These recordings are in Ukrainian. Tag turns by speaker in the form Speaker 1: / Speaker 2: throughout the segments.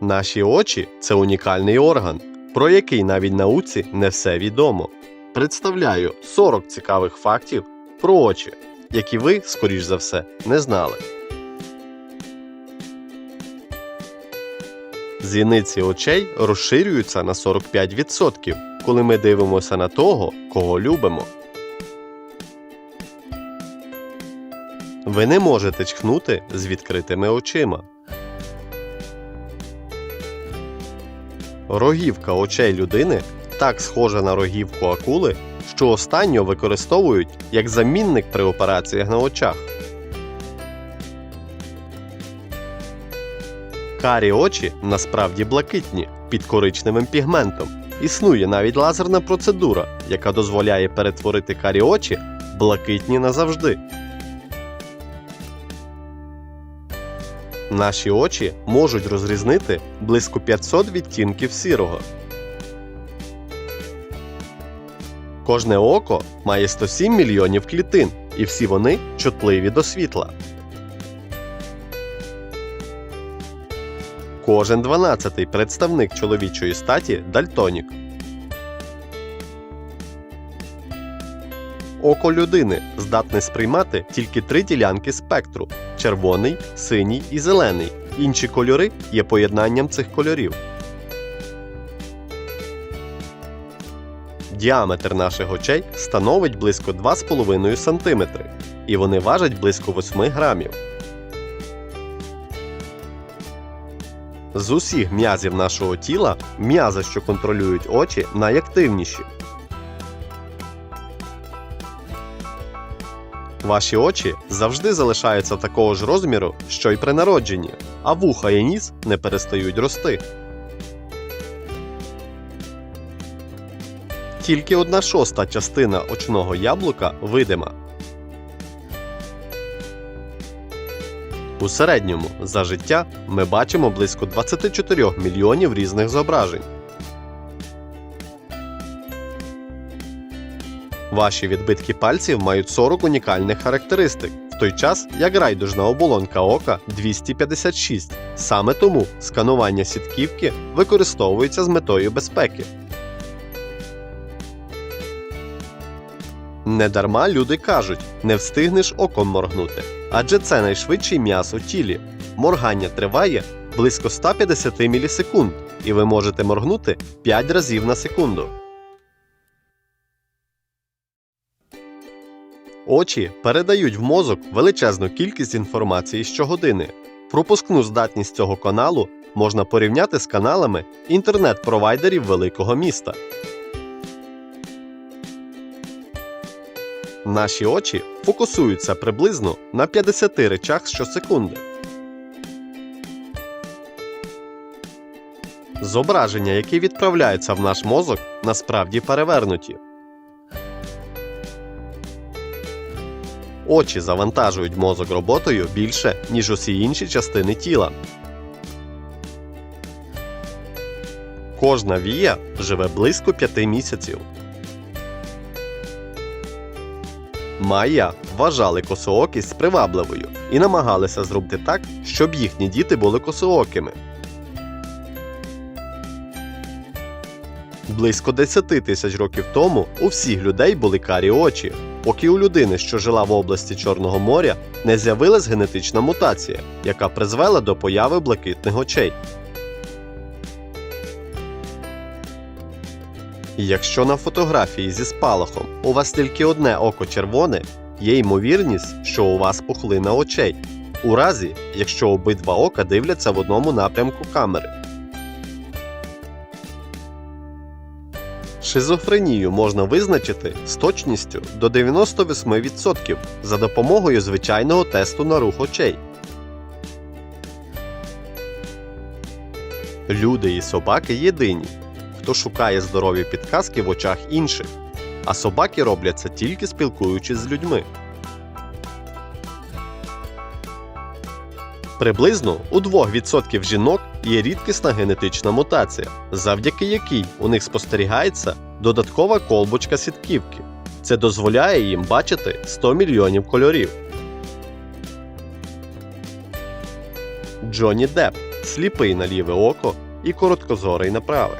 Speaker 1: Наші очі це унікальний орган, про який навіть науці не все відомо. Представляю 40 цікавих фактів про очі, які ви, скоріш за все, не знали. Зіниці очей розширюються на 45%, коли ми дивимося на того, кого любимо. Ви не можете чхнути з відкритими очима. Рогівка очей людини так схожа на рогівку акули, що останню використовують як замінник при операціях на очах. Карі очі насправді блакитні під коричневим пігментом. Існує навіть лазерна процедура, яка дозволяє перетворити карі очі блакитні назавжди. Наші очі можуть розрізнити близько 500 відтінків сірого. Кожне око має 107 мільйонів клітин, і всі вони чутливі до світла. Кожен дванадцятий представник чоловічої статі дальтонік. Око людини здатне сприймати тільки три ділянки спектру червоний, синій і зелений. Інші кольори є поєднанням цих кольорів. Діаметр наших очей становить близько 2,5 см, і вони важать близько 8 грамів. З усіх м'язів нашого тіла м'язи, що контролюють очі, найактивніші. Ваші очі завжди залишаються такого ж розміру, що й при народженні, а вуха і ніс не перестають рости. Тільки одна шоста частина очного яблука видима. У середньому за життя ми бачимо близько 24 мільйонів різних зображень. Ваші відбитки пальців мають 40 унікальних характеристик, в той час як райдужна оболонка ока 256. Саме тому сканування сітківки використовується з метою безпеки. Недарма люди кажуть, не встигнеш оком моргнути, адже це найшвидший м'яз у тілі. Моргання триває близько 150 мілісекунд, і ви можете моргнути 5 разів на секунду. Очі передають в мозок величезну кількість інформації щогодини. Пропускну здатність цього каналу можна порівняти з каналами інтернет-провайдерів великого міста. Наші очі фокусуються приблизно на 50 речах щосекунди. Зображення, які відправляються в наш мозок, насправді перевернуті. Очі завантажують мозок роботою більше, ніж усі інші частини тіла. Кожна вія живе близько 5 місяців. Майя вважали косоокість привабливою і намагалися зробити так, щоб їхні діти були косоокими. Близько 10 тисяч років тому у всіх людей були карі очі, поки у людини, що жила в області Чорного моря, не з'явилась генетична мутація, яка призвела до появи блакитних очей. Якщо на фотографії зі спалахом у вас тільки одне око червоне, є ймовірність, що у вас пухлина очей, у разі, якщо обидва ока дивляться в одному напрямку камери. Шизофренію можна визначити з точністю до 98% за допомогою звичайного тесту на рух очей. Люди і собаки єдині, хто шукає здорові підказки в очах інших, а собаки роблять це тільки спілкуючись з людьми. Приблизно у 2% жінок є рідкісна генетична мутація, завдяки якій у них спостерігається додаткова колбочка сітківки. Це дозволяє їм бачити 100 мільйонів кольорів. Джонні Депп сліпий на ліве око і короткозорий на праве.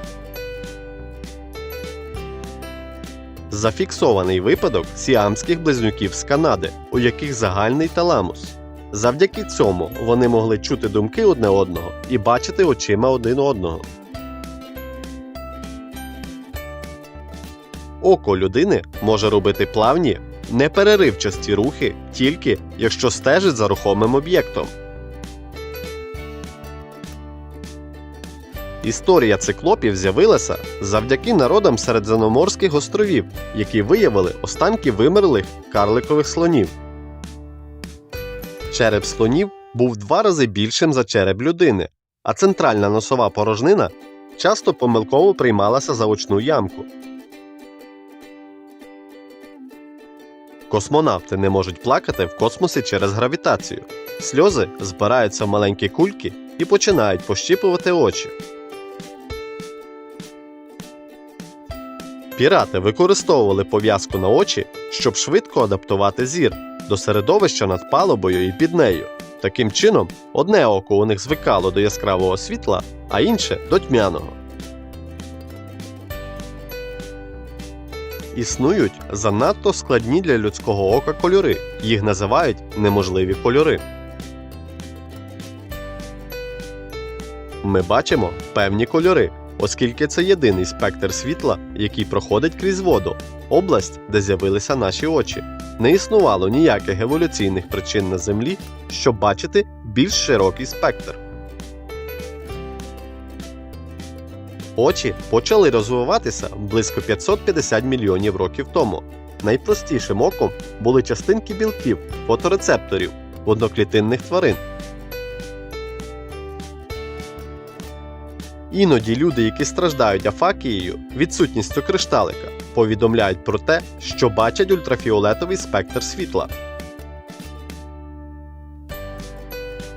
Speaker 1: Зафіксований випадок сіамських близнюків з Канади, у яких загальний таламус. Завдяки цьому вони могли чути думки одне одного і бачити очима один одного. Око людини може робити плавні, непереривчасті рухи тільки якщо стежить за рухомим об'єктом. Історія циклопів з'явилася завдяки народам Середземноморських островів, які виявили останки вимерлих карликових слонів. Череп слонів був два рази більшим за череп людини, а центральна носова порожнина часто помилково приймалася за очну ямку. Космонавти не можуть плакати в космосі через гравітацію. Сльози збираються в маленькі кульки і починають пощіпувати очі. Пірати використовували пов'язку на очі, щоб швидко адаптувати зір до середовища над палубою і під нею. Таким чином, одне око у них звикало до яскравого світла, а інше до тьмяного. Існують занадто складні для людського ока кольори. Їх називають неможливі кольори. Ми бачимо певні кольори, оскільки це єдиний спектр світла, який проходить крізь воду, область, де з'явилися наші очі. Не існувало ніяких еволюційних причин на Землі, щоб бачити більш широкий спектр. Очі почали розвиватися близько 550 мільйонів років тому. Найпростішим оком були частинки білків, фоторецепторів одноклітинних тварин. Іноді люди, які страждають афакією, відсутністю кришталика, повідомляють про те, що бачать ультрафіолетовий спектр світла.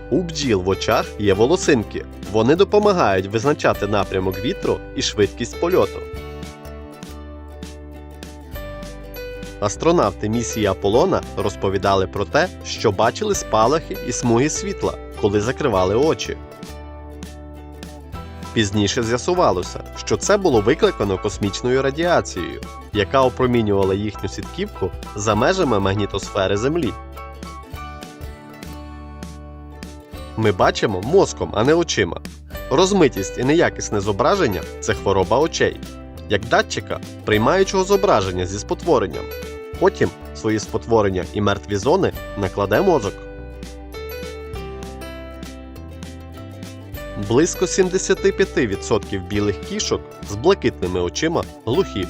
Speaker 1: У бджіл в очах є волосинки. Вони допомагають визначати напрямок вітру і швидкість польоту. Астронавти місії Аполлона розповідали про те, що бачили спалахи і смуги світла, коли закривали очі. Пізніше з'ясувалося, що це було викликано космічною радіацією, яка опромінювала їхню сітківку за межами магнітосфери Землі. Ми бачимо мозком, а не очима. Розмитість і неякісне зображення це хвороба очей, як датчика, приймаючого зображення зі спотворенням. Потім свої спотворення і мертві зони накладе мозок. Близько 75% білих кішок з блакитними очима глухі.